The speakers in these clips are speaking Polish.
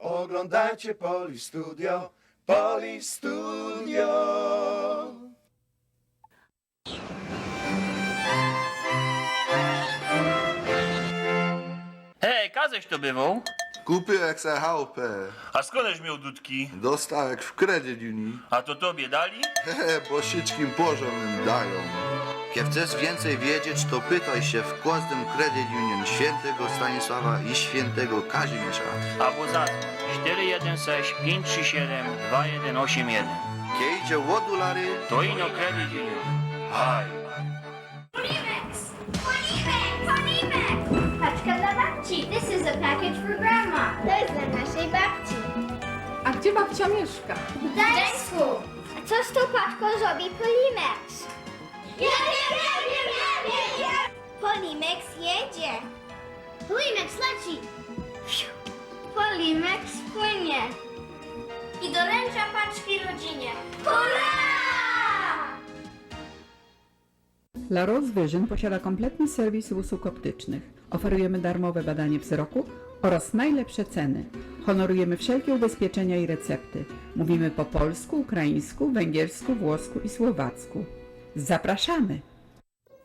Oglądajcie Poli Studio, Poli Studio. Hej, Kaześ to bywał? Kupiłek se chałupę. A skądś miał dudki? Dostałek w kredyt uni. A to tobie dali? Hehe, bo wszystkim porządnym dają. Jak chcesz więcej wiedzieć, to pytaj się w każdym Credit Union świętego Stanisława i świętego Kazimierza. Albo zadzwoń 416 537 2181. Kiedy idzie o dolary, To ino Credit Union. Haj. Ponimex! Ponimex! Ponimex! Paczka dla babci. This is a package for grandma. To jest dla naszej babci. A gdzie babcia mieszka? W Gdańsku. A co z tą paczką zrobi Polimex? Polimex jedzie. Polimex leci. Polimex płynie. I doręcza paczki rodzinie. Hurra! La Rose Vision posiada kompletny serwis usług optycznych. Oferujemy darmowe badanie wzroku oraz najlepsze ceny. Honorujemy wszelkie ubezpieczenia i recepty. Mówimy po polsku, ukraińsku, węgiersku, włosku i słowacku. Zapraszamy!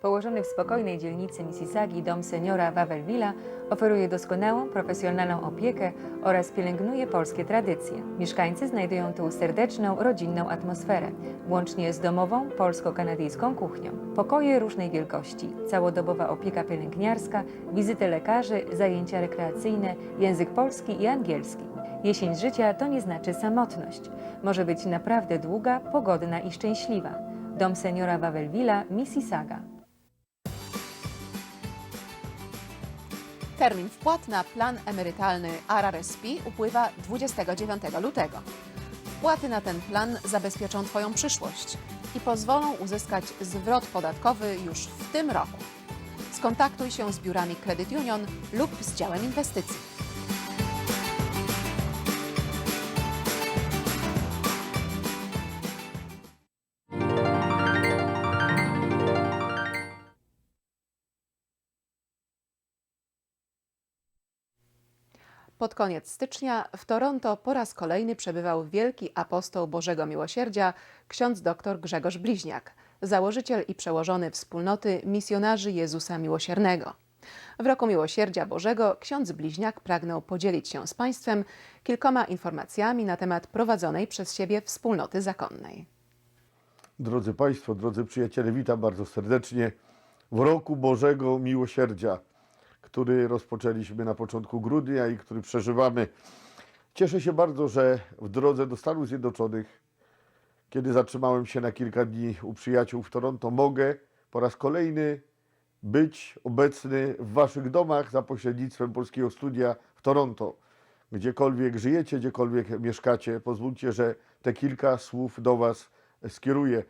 Położony w spokojnej dzielnicy Mississaugi dom seniora Wawelwilla oferuje doskonałą, profesjonalną opiekę oraz pielęgnuje polskie tradycje. Mieszkańcy znajdują tu serdeczną, rodzinną atmosferę, łącznie z domową, polsko-kanadyjską kuchnią. Pokoje różnej wielkości, całodobowa opieka pielęgniarska, wizyty lekarzy, zajęcia rekreacyjne, język polski i angielski. Jesień życia to nie znaczy samotność. Może być naprawdę długa, pogodna i szczęśliwa. Dom seniora Wawelwilla, Mississauga. Termin wpłat na plan emerytalny RRSP upływa 29 lutego. Wpłaty na ten plan zabezpieczą Twoją przyszłość i pozwolą uzyskać zwrot podatkowy już w tym roku. Skontaktuj się z biurami Credit Union lub z działem inwestycji. Pod koniec stycznia w Toronto po raz kolejny przebywał wielki apostoł Bożego Miłosierdzia, ksiądz dr Grzegorz Bliźniak, założyciel i przełożony wspólnoty misjonarzy Jezusa Miłosiernego. W roku Miłosierdzia Bożego ksiądz Bliźniak pragnął podzielić się z Państwem kilkoma informacjami na temat prowadzonej przez siebie wspólnoty zakonnej. Drodzy Państwo, drodzy przyjaciele, witam bardzo serdecznie w roku Bożego Miłosierdzia, który rozpoczęliśmy na początku grudnia i który przeżywamy. Cieszę się bardzo, że w drodze do Stanów Zjednoczonych, kiedy zatrzymałem się na kilka dni u przyjaciół w Toronto, mogę po raz kolejny być obecny w Waszych domach za pośrednictwem Polskiego Studia w Toronto. Gdziekolwiek żyjecie, gdziekolwiek mieszkacie, pozwólcie, że te kilka słów do Was skieruję.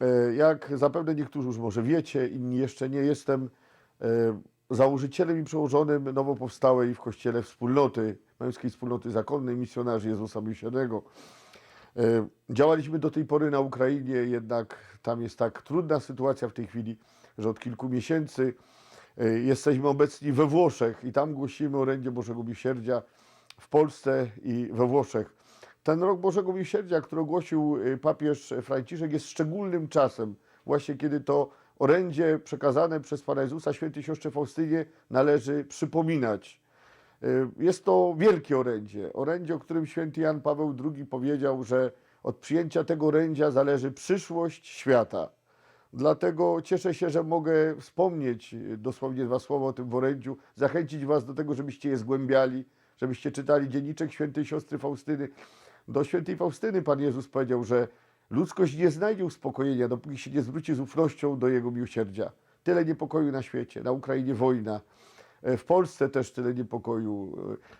E, Jak zapewne niektórzy już może wiecie, inni jeszcze nie jestem e, założycielem i przełożonym nowo powstałej w Kościele wspólnoty, męskiej wspólnoty zakonnej misjonarzy Jezusa Miłosiernego. E, Działaliśmy do tej pory na Ukrainie, jednak tam jest tak trudna sytuacja w tej chwili, że od kilku miesięcy e, jesteśmy obecni we Włoszech i tam głosimy orędzie Bożego Miłosierdzia w Polsce i we Włoszech. Ten rok Bożego Miłosierdzia, który ogłosił y, papież Franciszek, jest szczególnym czasem, właśnie kiedy to orędzie przekazane przez Pana Jezusa świętej siostrze Faustynie należy przypominać. Y, Jest to wielkie orędzie, orędzie, o którym święty Jan Paweł II powiedział, że od przyjęcia tego orędzia zależy przyszłość świata. Dlatego cieszę się, że mogę wspomnieć y, dosłownie dwa słowa o tym orędziu, zachęcić Was do tego, żebyście je zgłębiali, żebyście czytali dzienniczek świętej siostry Faustyny. Do świętej Faustyny Pan Jezus powiedział, że ludzkość nie znajdzie uspokojenia, dopóki się nie zwróci z ufnością do Jego miłosierdzia. Tyle niepokoju na świecie, na Ukrainie wojna, e, w Polsce też tyle niepokoju,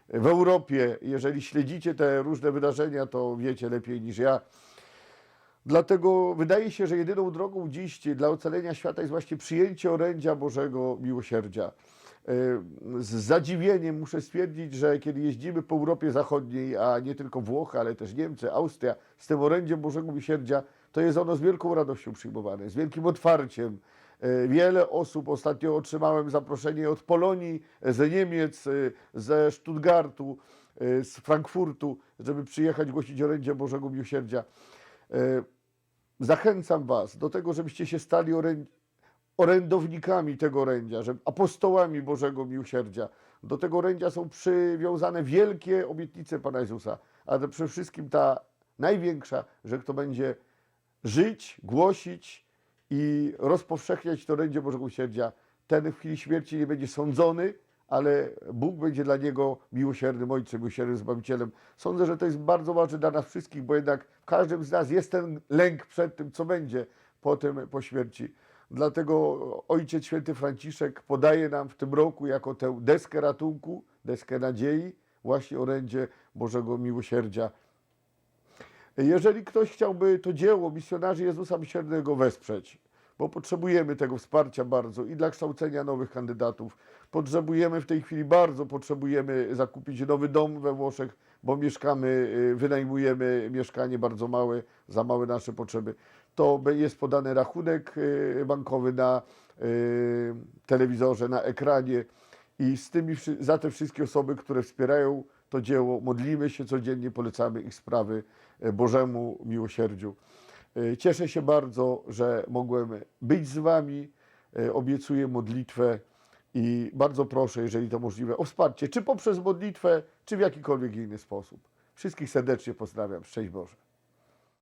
e, w Europie. Jeżeli śledzicie te różne wydarzenia, to wiecie lepiej niż ja. Dlatego wydaje się, że jedyną drogą dziś dla ocalenia świata jest właśnie przyjęcie orędzia Bożego Miłosierdzia. E, Z zadziwieniem muszę stwierdzić, że kiedy jeździmy po Europie Zachodniej, a nie tylko Włochy, ale też Niemcy, Austria, z tym orędziem Bożego Miłosierdzia, to jest ono z wielką radością przyjmowane, z wielkim otwarciem. E, Wiele osób, ostatnio otrzymałem zaproszenie od Polonii, z Niemiec, e, ze Stuttgartu, z Frankfurtu, żeby przyjechać głosić orędzie Bożego Miłosierdzia. Zachęcam Was do tego, żebyście się stali orę- orędownikami tego orędzia, że apostołami Bożego Miłosierdzia. Do tego orędzia są przywiązane wielkie obietnice Pana Jezusa, ale przede wszystkim ta największa, że kto będzie żyć, głosić i rozpowszechniać to orędzie Bożego Miłosierdzia, ten w chwili śmierci nie będzie sądzony, ale Bóg będzie dla niego miłosiernym Ojcem, miłosiernym Zbawicielem. Sądzę, że to jest bardzo ważne dla nas wszystkich, bo jednak w każdym z nas jest ten lęk przed tym, co będzie potem po śmierci. Dlatego Ojciec Święty Franciszek podaje nam w tym roku jako tę deskę ratunku, deskę nadziei, właśnie orędzie Bożego Miłosierdzia. Jeżeli ktoś chciałby to dzieło misjonarzy Jezusa Miłosiernego wesprzeć, bo potrzebujemy tego wsparcia bardzo i dla kształcenia nowych kandydatów. Potrzebujemy w tej chwili bardzo, potrzebujemy zakupić nowy dom we Włoszech, bo mieszkamy, y, wynajmujemy mieszkanie bardzo małe, za małe nasze potrzeby. To jest podany rachunek y, bankowy na y, telewizorze, na ekranie i z tymi, za te wszystkie osoby, które wspierają to dzieło, modlimy się codziennie, polecamy ich sprawy e, Bożemu miłosierdziu. E, Cieszę się bardzo, że mogłem być z Wami. E, Obiecuję modlitwę i bardzo proszę, jeżeli to możliwe, o wsparcie, czy poprzez modlitwę, czy w jakikolwiek inny sposób. Wszystkich serdecznie pozdrawiam. Szczęść Boże.